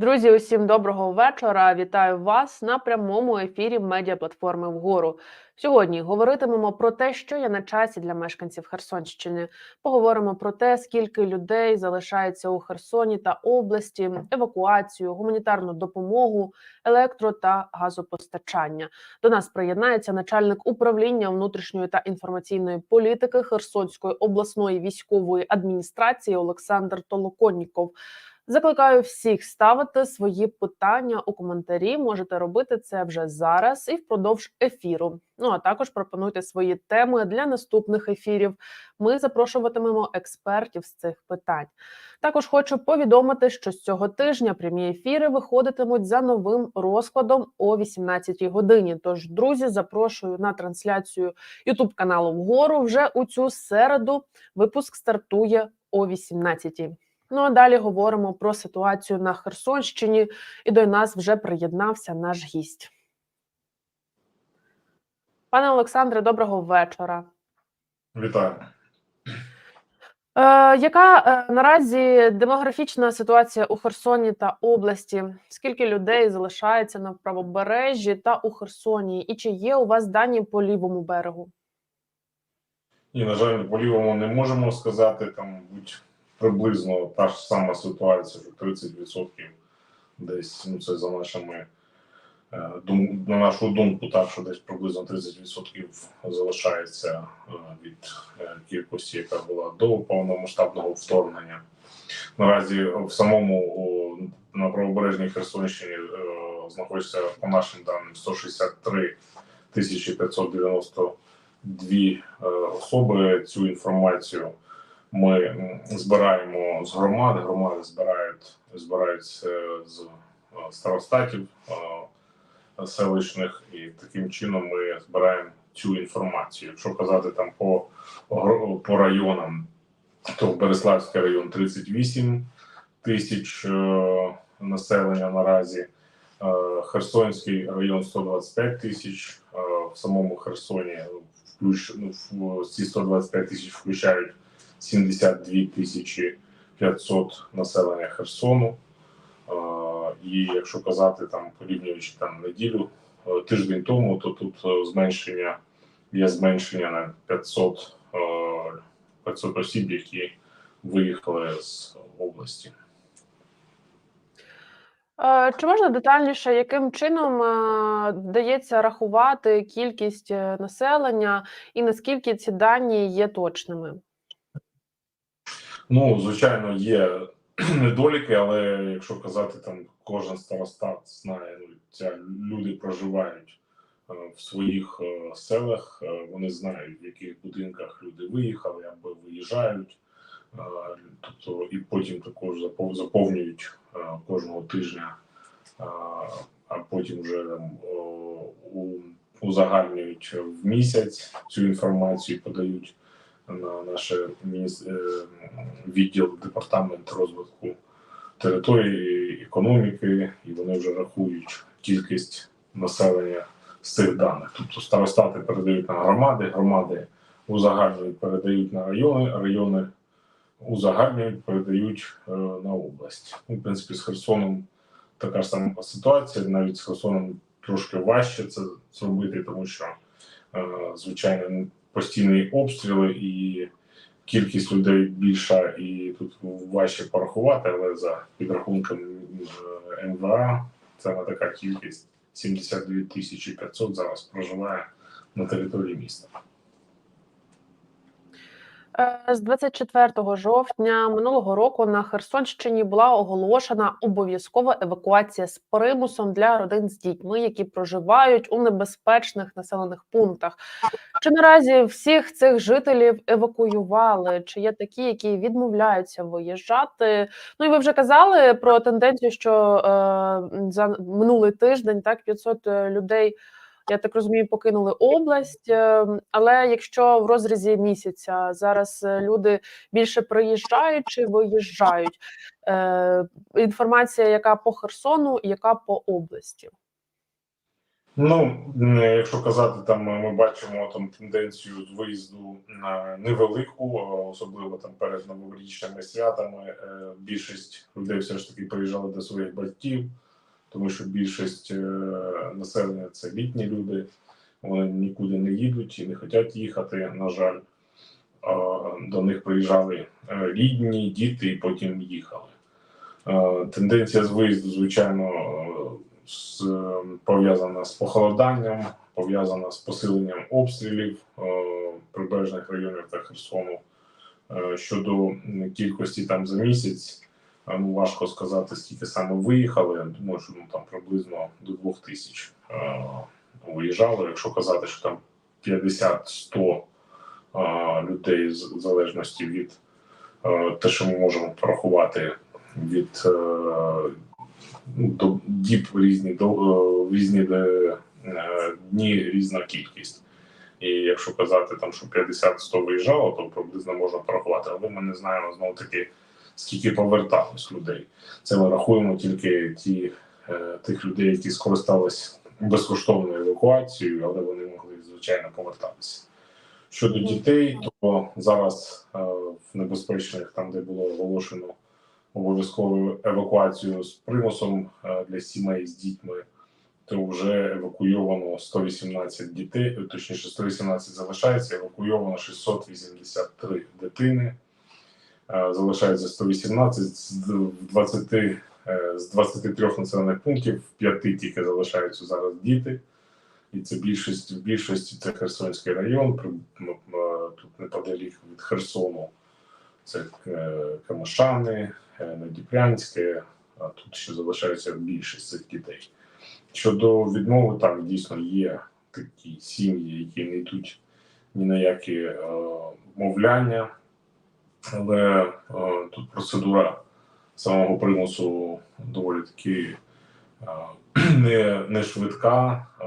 Друзі, усім доброго вечора. Вітаю вас на прямому ефірі медіаплатформи вгору. Сьогодні говоритимемо про те, що є на часі для мешканців Херсонщини. Поговоримо про те, скільки людей залишається у Херсоні та області, евакуацію, гуманітарну допомогу, електро та газопостачання. До нас приєднається начальник управління внутрішньої та інформаційної політики Херсонської обласної військової адміністрації Олександр Толоконніков. Закликаю всіх ставити свої питання у коментарі. Можете робити це вже зараз і впродовж ефіру. Ну а також пропонуйте свої теми для наступних ефірів. Ми запрошуватимемо експертів з цих питань. Також хочу повідомити, що з цього тижня прямі ефіри виходитимуть за новим розкладом о 18 годині. Тож, друзі, запрошую на трансляцію Ютуб каналу вгору. Вже у цю середу випуск стартує о 18 Ну а далі говоримо про ситуацію на Херсонщині, і до нас вже приєднався наш гість. Пане Олександре, доброго вечора. Вітаю. Е, яка е, наразі демографічна ситуація у Херсоні та області? Скільки людей залишається на правобережжі та у Херсоні? І чи є у вас дані по лівому берегу? І, на жаль, по лівому не можемо сказати, там будь приблизно та ж сама ситуація, що 30% десь, ну це за нашими е, дум, на нашу думку, так що десь приблизно 30% залишається е, від е, кількості, яка була до повномасштабного вторгнення. Наразі в самому на правобережній Херсонщині е, знаходиться по нашим даним 163 тисячі 592 е, особи. Цю інформацію ми збираємо з громади. Громади збирають збирають е, з е, старостатів е, селищних, і таким чином ми збираємо цю інформацію. Якщо казати там по, по районам, то Береславський район 38 тисяч населення наразі. Херсонський район 125 тисяч. В самому Херсоні ну, ці 125 тисяч включають 72 тисячі 500 населення Херсону. Е, І якщо казати там, порівнюючи там неділю, е, тиждень тому, то тут е, зменшення є зменшення на 500, е, 500 осіб, які виїхали з області. Е, Чи можна детальніше, яким чином е, вдається рахувати кількість е, населення і наскільки ці дані є точними? Ну, звичайно, є недоліки, але якщо казати, там кожен старостат знає, ну, люди проживають е, в своїх е, селах, е, вони знають, в яких будинках люди виїхали або виїжджають. Тобто, і потім також заповнюють кожного тижня, а потім вже там, узагальнюють в місяць цю інформацію, подають на мініс... е, відділ департамент розвитку території економіки, і вони вже рахують кількість населення з цих даних. Тобто старостати передають на громади, громади узагальнюють, передають на райони, райони узагальнюють, передають е, на область. Ну, в принципі, з Херсоном така ж сама ситуація. Навіть з Херсоном трошки важче це зробити, тому що е, звичайно постійні обстріли і кількість людей більша, і тут важче порахувати, але за підрахунком е, МВА це така кількість 72 тисячі 500 зараз проживає на території міста. Е, З 24 жовтня минулого року на Херсонщині була оголошена обов'язкова евакуація з примусом для родин з дітьми, які проживають у небезпечних населених пунктах. Чи наразі всіх цих жителів евакуювали? Чи є такі, які відмовляються виїжджати? Ну і ви вже казали про тенденцію, що е, за минулий тиждень так 500 людей я так розумію, покинули область. Е, Але якщо в розрізі місяця зараз е, люди більше приїжджають чи виїжджають, Е, інформація, яка по Херсону, яка по області. Ну, якщо казати, там ми бачимо там тенденцію виїзду на невелику, особливо там перед новорічними святами. Е, Більшість людей все ж таки приїжджали до своїх батьків, тому що більшість е, населення це літні люди. Вони нікуди не їдуть і не хочуть їхати. На жаль, до них приїжджали е, рідні, діти, і потім їхали. Е, Тенденція з виїзду, звичайно, пов'язана з похолоданням, пов'язана з посиленням обстрілів прибережних районів та Херсону. Щодо кількості там за місяць, ну важко сказати, скільки саме виїхали. Я думаю, що ну, там приблизно до двох тисяч е, виїжджали. Якщо казати, що там 50-100 е, людей з залежності від е, те, що ми можемо порахувати від ну, до діб різні до різні дні різна кількість. І якщо казати там, що 50-100 виїжджало, то приблизно можна порахувати. Але ми не знаємо знову таки, скільки поверталось людей. Це ми рахуємо тільки ті, е, тих людей, які скористались безкоштовною евакуацією, але вони могли звичайно повертатися. Щодо дітей, то зараз е, в небезпечних, там де було оголошено обов'язкову евакуацію з примусом е, для сімей з дітьми, то вже евакуйовано 118 дітей, точніше 118 залишається, евакуйовано 683 дитини. Е, Залишається 118 з 20, е, з 23 населених пунктів, 5 тільки залишаються зараз діти. І це більшість в більшості це Херсонський район, м- тут неподалік від Херсону. Це е, Камишани, е, Надіпрянське, а тут ще залишається більшість цих дітей. Щодо відмови, так дійсно є такі сім'ї, які не йдуть ні на які е, мовляння, але е, тут процедура самого примусу доволі таки е, не, не швидка. Е,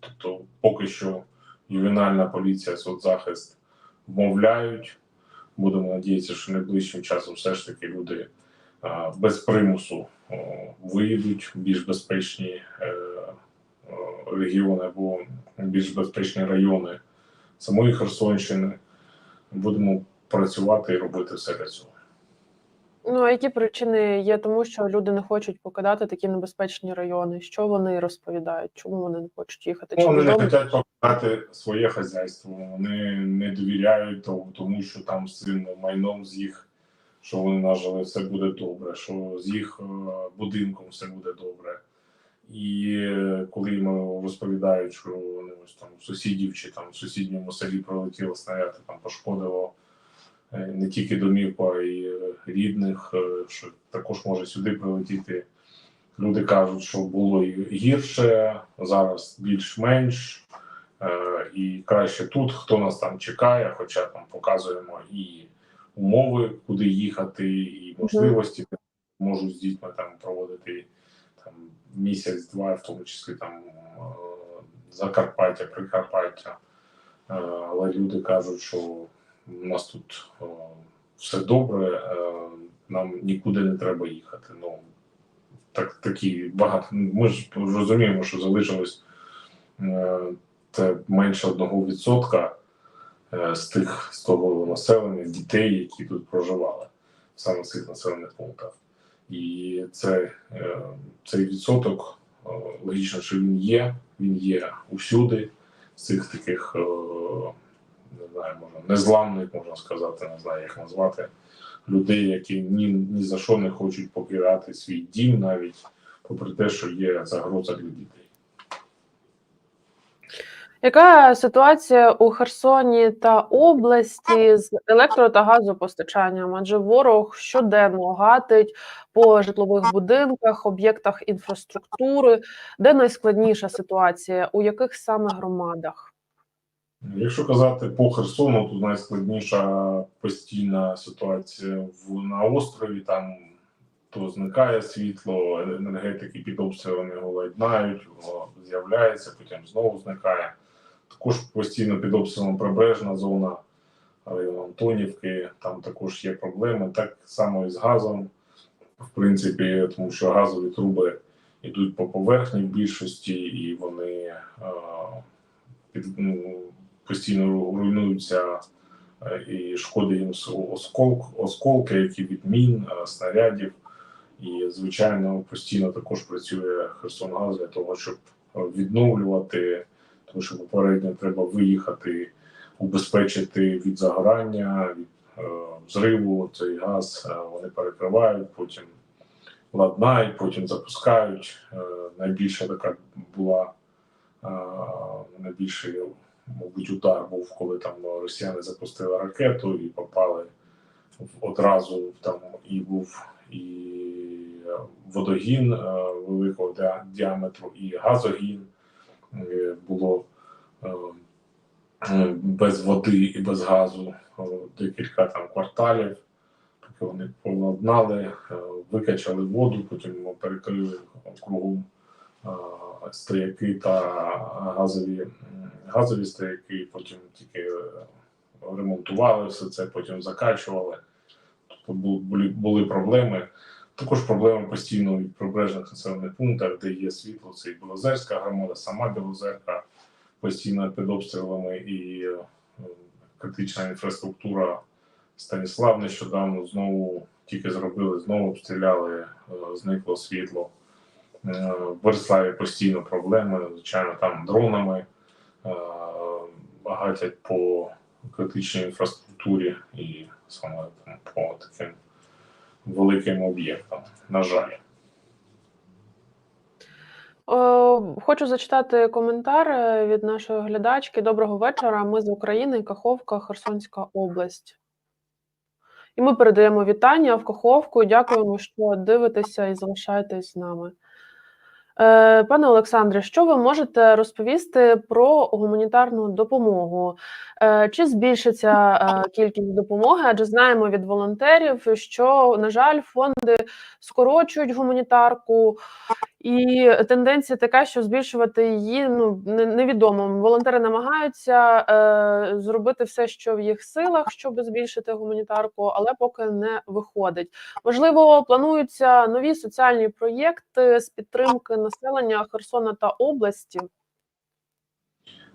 тобто, поки що ювенальна поліція, соцзахист вмовляють. Будемо надіятися, що найближчим часом все ж таки люди без примусу виїдуть в більш безпечні регіони або більш безпечні райони самої Херсонщини. Будемо працювати і робити все для цього. Ну а які причини є тому, що люди не хочуть покидати такі небезпечні райони? Що вони розповідають? Чому вони не хочуть їхати? Ну, вони не хочуть покидати своє хазяйство, вони не довіряють тому, що там з цим майном з їх, що вони нажили, все буде добре, що з їх е, будинком все буде добре. І е, коли їм розповідають, що ну, ось там сусідів чи там в сусідньому селі пролетіло снаряд, і там пошкодило е, не тільки домівку, а й е, рідних, е, що також може сюди прилетіти. Люди кажуть, що було і гірше, зараз більш-менш, е, і краще тут, хто нас там чекає, хоча там показуємо і умови, куди їхати, і можливості можуть з дітьми там проводити там місяць-два, в тому числі там е, Закарпаття, Прикарпаття. Е, Але люди кажуть, що у нас тут е, все добре, е, нам нікуди не треба їхати. Ну так такі багато. Ми ж розуміємо, що залишилось е, це менше одного відсотка з тих з того населення, дітей, які тут проживали саме в цих населених пунктах. І це, цей відсоток логічно, що він є, він є усюди, з цих таких, не знаю, можна незламних, можна сказати, не знаю, як назвати, людей, які ні, ні за що не хочуть покидати свій дім, навіть попри те, що є загроза для дітей. Яка ситуація у Херсоні та області з електро та газопостачанням? Адже ворог щоденно гатить по житлових будинках, об'єктах інфраструктури, де найскладніша ситуація, у яких саме громадах? Якщо казати по Херсону, то найскладніша постійна ситуація в на острові. Там то зникає світло, енергетики під обстрілами його ладнають, воно з'являється, потім знову зникає. Також постійно під обстрілом прибережна зона район Антонівки. Там також є проблеми. Так само і з газом, в принципі, тому що газові труби йдуть по поверхні в більшості, і вони під, ну, постійно руйнуються е, і шкоди їм осколк, осколки, які від мін, е, снарядів. І, звичайно, постійно також працює Херсонгаз для того, щоб відновлювати, тому що попередньо треба виїхати, убезпечити від загорання, від е, взриву цей газ. е, Вони перекривають, потім ладнають, потім запускають. Е, Найбільша така була е, найбільший, мабуть, удар був, коли там росіяни запустили ракету і попали одразу там і був і е, водогін е, великого діа- діаметру, і газогін Е, було без води і без газу декілька там кварталів, поки вони поладнали, викачали воду, потім перекрили кругом стояки та газові, газові стояки, потім тільки е, ремонтували все це, потім закачували. Тобто були, були проблеми. Також проблеми постійно в прибережних населених пунктах, де є світло, це і Білозерська громада, сама Білозерка постійно під обстрілами і е, критична інфраструктура Станіслав нещодавно знову тільки зробили, знову обстріляли, е, зникло світло. Е, В Бориславі постійно проблеми, звичайно, там дронами е, багатять по критичній інфраструктурі і саме там, по таким великим об'єктам. На жаль. Хочу зачитати коментар е, від нашої глядачки. Доброго вечора. Ми з України, Каховка, Херсонська область. І ми передаємо вітання в Каховку. Дякуємо, що дивитеся і залишаєтесь з нами. Е, Пане Олександре, що ви можете розповісти про гуманітарну допомогу? Е, Чи збільшиться е, кількість допомоги? Адже знаємо від волонтерів, що, на жаль, фонди скорочують гуманітарку, і тенденція така, що збільшувати її ну невідомо. Волонтери намагаються зробити все, що в їх силах, щоб збільшити гуманітарку, але поки не виходить. Можливо, плануються нові соціальні проєкти з підтримки населення Херсона та області.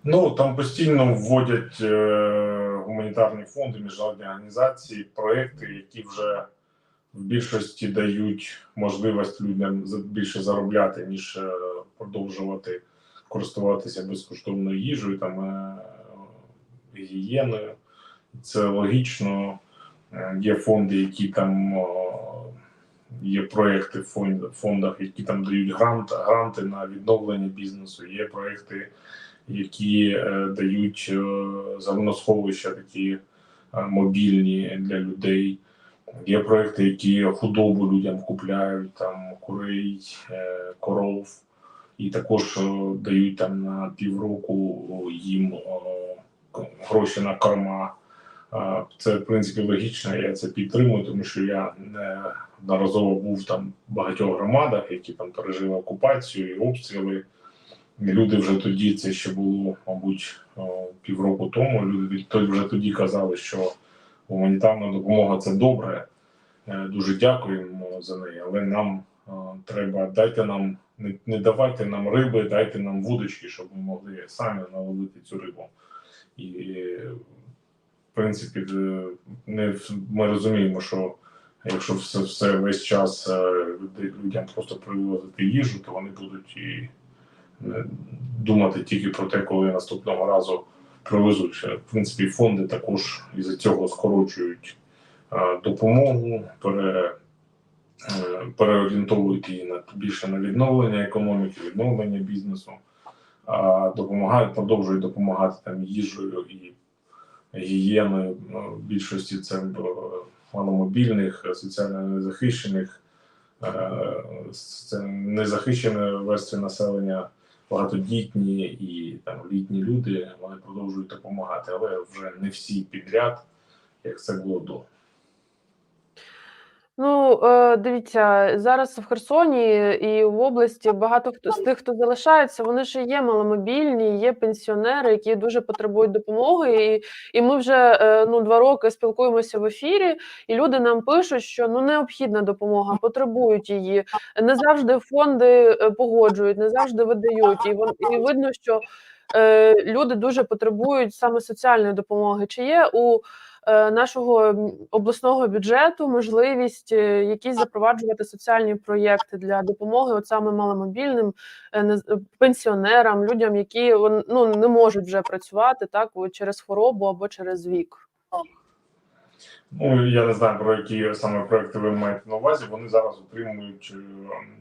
Ну там постійно вводять е, гуманітарні фонди, міжнародні організації, проекти, які вже в більшості дають можливість людям більше заробляти, ніж е, продовжувати користуватися безкоштовною їжею, там е, гігієною. Це логічно. Е, Є фонди, які там є проекти в фонд- фондах, які там дають грант, гранти на відновлення бізнесу. Є проекти, які е, дають е, зерносховища такі е, мобільні для людей. Є проекти, які худобу людям купляють, там курей, е, коров, і також е, дають там на півроку їм е, гроші на корма. Це в принципі логічно, я це підтримую, тому що я неодноразово був там в багатьох громадах, які там пережили окупацію і обстріли. Люди вже тоді, це ще було, мабуть, півроку тому. Люди вже тоді казали, що гуманітарна допомога це добре. Е, Дуже дякуємо за неї, але нам треба дайте нам не, давайте нам риби, дайте нам вудочки, щоб ми могли самі наловити цю рибу. І принципі, е, не ми розуміємо, що якщо все, все весь час е, людям просто привозити їжу, то вони будуть і е, думати тільки про те, коли наступного разу привезуть. В принципі, фонди також із цього скорочують допомогу, пере, переорієнтовують її на більше на відновлення економіки, відновлення бізнесу, а допомагають, продовжують допомагати там їжею і гігієною. Ну, більшості це е, маломобільних, е, соціально незахищених, е, це незахищене верстви населення, багатодітні і там літні люди. Вони продовжують допомагати, але вже не всі підряд, як це було до. Ну, е, дивіться, зараз в Херсоні і в області багато хто з тих, хто залишається, вони ж є маломобільні, є пенсіонери, які дуже потребують допомоги. І, і ми вже е, ну, два роки спілкуємося в ефірі, і люди нам пишуть, що ну необхідна допомога, потребують її. Не завжди фонди е, погоджують, не завжди видають. І, вон, і видно, що е, люди дуже потребують саме соціальної допомоги. Чи є у нашого обласного бюджету можливість е, якісь запроваджувати соціальні проєкти для допомоги от саме маломобільним е, е, пенсіонерам, людям, які ну, не можуть вже працювати так через хворобу або через вік. Ну я не знаю про які саме проекти ви маєте на увазі. Вони зараз отримують е,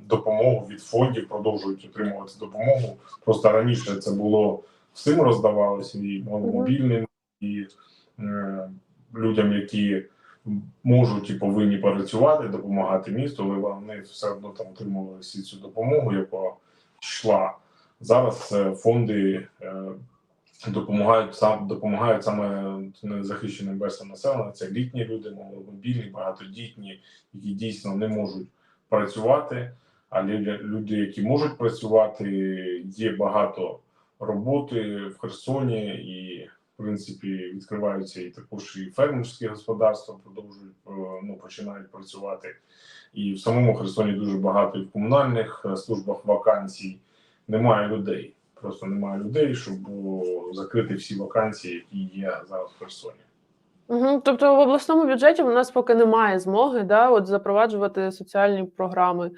допомогу від фондів, продовжують отримувати допомогу. Просто раніше це було всім роздавалося і маломобільним, і е, людям, які можуть і повинні працювати, допомагати місту, але вони все одно там отримували всі цю допомогу, яка йшла. Зараз е, фонди е, допомагають сам допомагають саме незахищеним верствам населення. Це літні люди, маломобільні, багатодітні, які дійсно не можуть працювати. А лю- люди, які можуть працювати, є багато роботи в Херсоні, і в принципі відкриваються і також і фермерські господарства продовжують е, ну починають працювати. І в самому Херсоні дуже багато і в комунальних е, службах вакансій немає людей. Просто немає людей, щоб закрити всі вакансії, які є зараз в Херсоні. Угу. Тобто в обласному бюджеті у нас поки немає змоги да, от запроваджувати соціальні програми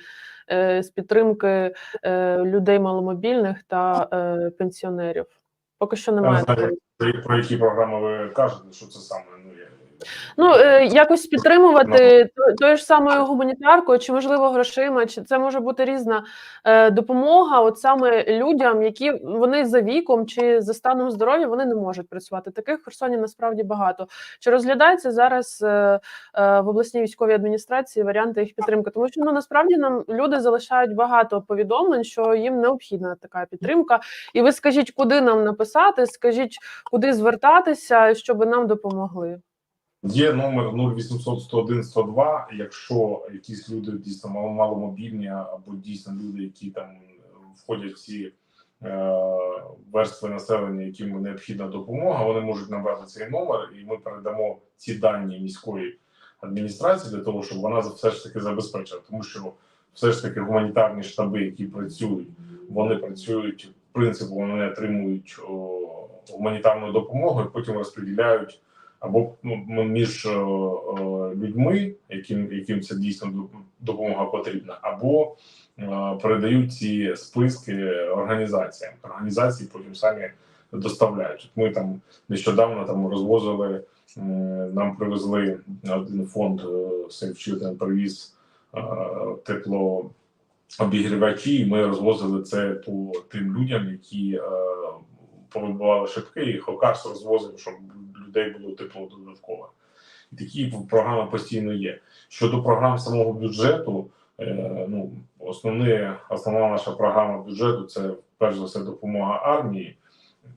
е, з підтримки е, людей маломобільних та е, пенсіонерів. Поки що немає знаю. Про, які програми ви кажете, що це саме. Ну я Ну, е, якось підтримувати то- тою ж самою гуманітаркою, чи можливо грошима, чи це може бути різна е, допомога, от саме людям, які вони за віком чи за станом здоров'я вони не можуть працювати. Таких в Херсоні насправді багато. Чи розглядається зараз е, е, в обласній військовій адміністрації варіанти їх підтримки? Тому що ну насправді нам люди залишають багато повідомлень, що їм необхідна така підтримка. І ви скажіть, куди нам написати, скажіть, куди звертатися, щоб нам допомогли. Є номер 0800 101 102, Якщо якісь люди дійсно мало- маломобільні, або дійсно люди, які там входять в ці е, верстви населення, яким необхідна допомога, вони можуть набрати цей номер, і ми передамо ці дані міської адміністрації для того, щоб вона все ж таки забезпечила, тому що все ж таки гуманітарні штаби, які працюють, вони працюють в принципі, вони отримують о, гуманітарну допомогу і потім розподіляють або ну, між е, е, людьми, яким яким це дійсно доп- допомога потрібна, або е, передають ці списки організаціям. Організації потім самі доставляють. Ми там нещодавно там розвозили. Нам привезли один фонд Save Children привіз е, тепло обігрівачі, і ми розвозили це по тим людям, які повибивали шибки, Хокарс розвозив, щоб людей було тепло додатково. І такі програми постійно є. Щодо програм самого бюджету, е, ну основне, основна наша програма бюджету це перш за все допомога армії,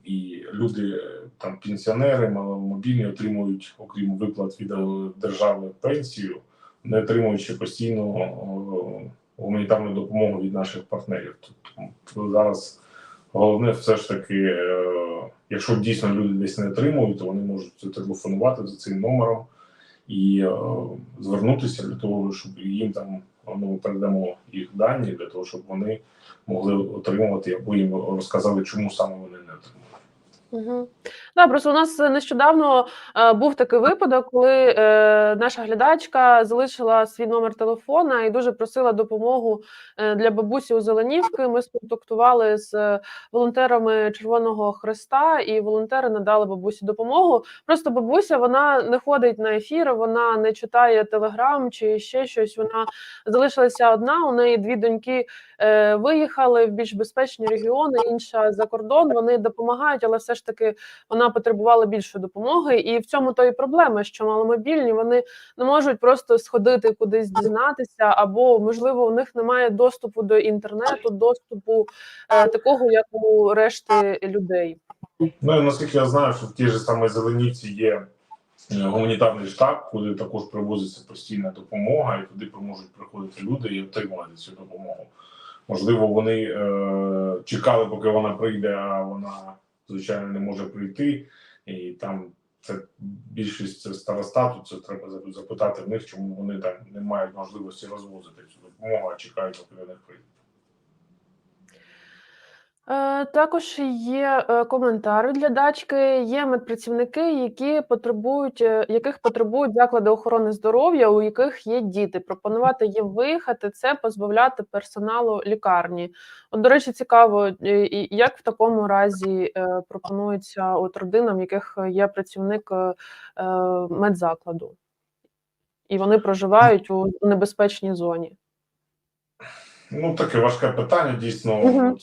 і люди, е, там пенсіонери, маломобільні отримують, окрім виплат від е, держави пенсію, не отримуючи постійно о, гуманітарну допомогу від наших партнерів. Тобто зараз головне все ж таки, е, якщо дійсно люди десь не отримують, то вони можуть телефонувати за цим номером і е, звернутися для того, щоб їм там ну, ми передамо їх дані для того, щоб вони могли отримувати або їм розказали, чому саме вони. Угу. Да, просто у нас нещодавно е, був такий випадок, коли е, наша глядачка залишила свій номер телефона і дуже просила допомогу е, для бабусі у Зеленівки. Ми сконтактували з е, волонтерами Червоного Хреста, і волонтери надали бабусі допомогу. Просто бабуся вона не ходить на ефір, вона не читає телеграм чи ще щось. Вона залишилася одна. У неї дві доньки е, виїхали в більш безпечні регіони, інша за кордон. Вони допомагають, але все ж таки вона потребувала більшої допомоги. І в цьому то і проблема, що маломобільні вони не можуть просто сходити кудись дізнатися, або можливо у них немає доступу до інтернету, доступу е, такого, як у решти людей. Ну і наскільки я знаю, що в тій же самій Зеленівці є е, гуманітарний штаб, куди також привозиться постійна допомога, і туди можуть приходити люди і отримувати цю допомогу. Можливо, вони е, чекали, поки вона прийде, а вона звичайно не може прийти, і там це більшість це старостату. Це треба запитати в них, чому вони там не мають можливості розвозити цю допомогу, а чекають, поки до них прийде. Е, Також є е, коментар від глядачки. Є медпрацівники, які потребують, е, яких потребують заклади охорони здоров'я, у яких є діти. Пропонувати їм виїхати це позбавляти персоналу лікарні. От, до речі, цікаво, е, і як в такому разі е, пропонується от родинам, в яких є працівник е, е, медзакладу, і вони проживають у небезпечній зоні. Ну, таке важке питання. Дійсно, Мгм. От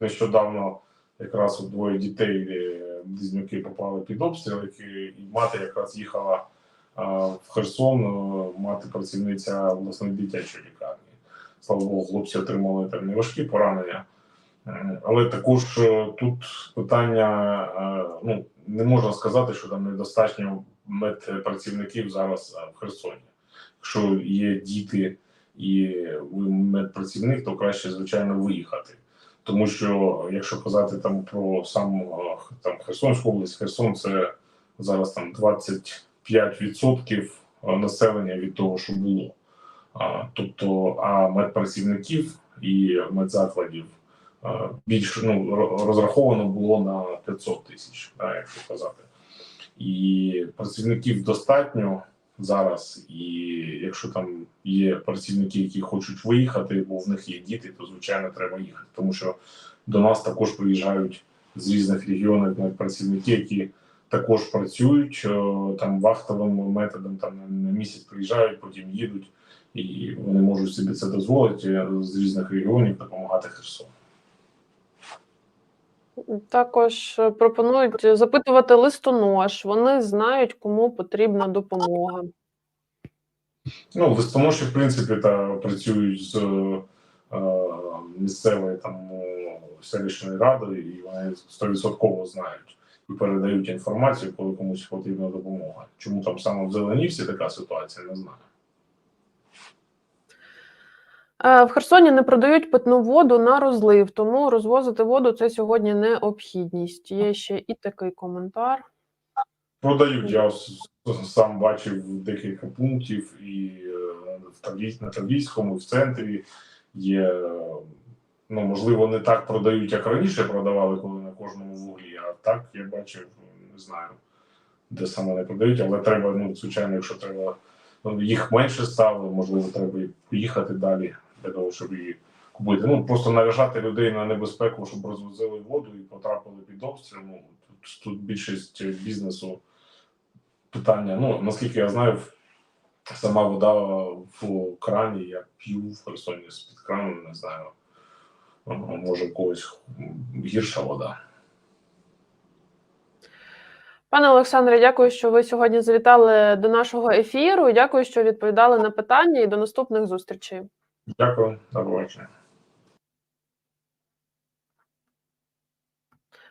нещодавно якраз от двоє дітей е, близнюки попали під обстріл, і мати якраз їхала в Херсон, е, мати працівниця обласної дитячої лікарні. Слава Богу, хлопці отримали там неважкі поранення. Е, Але також е, тут питання: е, ну не можна сказати, що там недостатньо медпрацівників зараз е, в Херсоні. Якщо є діти і медпрацівник, то краще, звичайно, виїхати. Тому що якщо казати там про сам е, там Херсонську область, Херсон це зараз там 25% населення від того, що було. А, тобто, а медпрацівників і медзакладів е, більш ну розраховано було на 500 тисяч, да, якщо казати. І працівників достатньо зараз. І якщо там є працівники, які хочуть виїхати, бо в них є діти, то звичайно треба їхати. Тому що до нас також приїжджають з різних регіонів працівники, які також працюють е, там вахтовим методом, там на- на місяць приїжджають, потім їдуть, і вони можуть собі це дозволити е, з різних регіонів допомагати Херсону. Також е, пропонують запитувати листонож. Вони знають, кому потрібна допомога. Ну, листоноші, в принципі, та працюють з е, місцевою там селищною радою, і вони стовідсотково знають і передають інформацію, коли комусь потрібна допомога. Чому там саме в Зеленівці така ситуація, не знаю. Е, В Херсоні не продають питну воду на розлив, тому розвозити воду це сьогодні необхідність. Є ще і такий коментар. Продають. Я сам бачив декілька пунктів, і е, на Таврійському, і в центрі є. Ну, можливо, не так продають, як раніше продавали, коли на кожному вуглі. А так я бачив, не знаю, де саме не продають, але треба, ну, звичайно, якщо треба, ну, їх менше стало, можливо, треба і поїхати далі для того, щоб її купити. Ну, просто наражати людей на небезпеку, щоб розвозили воду і потрапили під обстріл. Ну, тут, тут більшість бізнесу питання. Ну, наскільки я знаю, сама вода в крані, я п'ю в Херсоні з-під крану, не знаю. Може, когось гірша вода. Пане Олександре, дякую, що ви сьогодні завітали до нашого ефіру. Дякую, що відповідали на питання і до наступних зустрічей. Дякую, до побачення.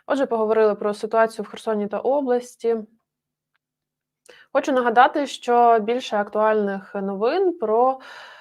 Отже, поговорили про ситуацію в Херсоні та області. Хочу нагадати, що більше актуальних новин про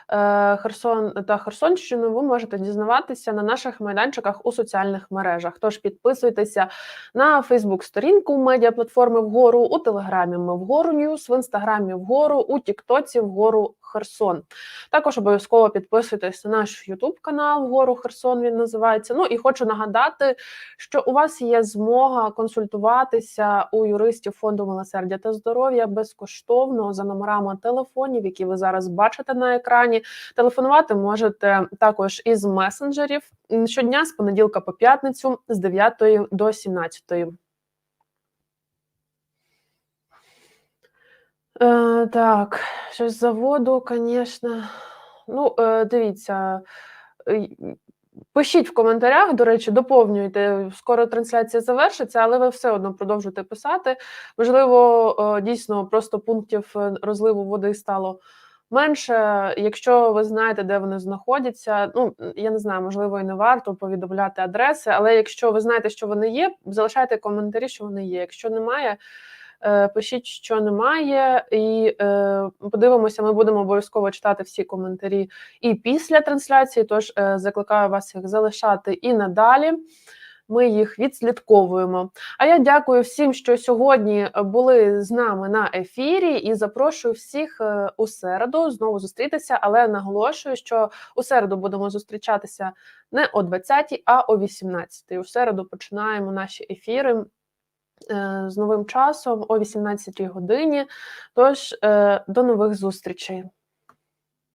Херсон та Херсонщину ви можете дізнаватися на наших майданчиках у соціальних мережах. Тож підписуйтеся на Фейсбук-сторінку медіаплатформи вгору, у Телеграмі ми вгору Ньюс, в інстаграмі вгору, у Тіктоці вгору Херсон. Також обов'язково підписуйтесь на наш Ютуб канал вгору Херсон. Він називається. Ну і хочу нагадати, що у вас є змога консультуватися у юристів фонду милосердя та здоров'я безкоштовно за номерами телефонів, які ви зараз бачите на екрані. Телефонувати можете також із месенджерів щодня з понеділка по п'ятницю з 9 до 17. Е, так, щось з заводу, звісно. Ну, е, дивіться. е, Пишіть в коментарях, до речі, доповнюйте. Скоро трансляція завершиться, але ви все одно продовжуйте писати. Можливо, е, дійсно просто пунктів е, розливу води стало менше. Якщо ви знаєте, де вони знаходяться, ну я не знаю, можливо, і не варто повідомляти адреси, але якщо ви знаєте, що вони є, залишайте коментарі, що вони є. Якщо немає, Е, Пишіть, що немає, і е, подивимося. Ми будемо обов'язково читати всі коментарі і після трансляції. Тож е, закликаю вас їх залишати і надалі. Ми їх відслідковуємо. А я дякую всім, що сьогодні були з нами на ефірі, і запрошую всіх е, у середу знову зустрітися. Але наголошую, що у середу будемо зустрічатися не о 20-й, а о 18-й. У середу починаємо наші ефіри. е, З новим часом о 18 годині. Тож е, до нових зустрічей.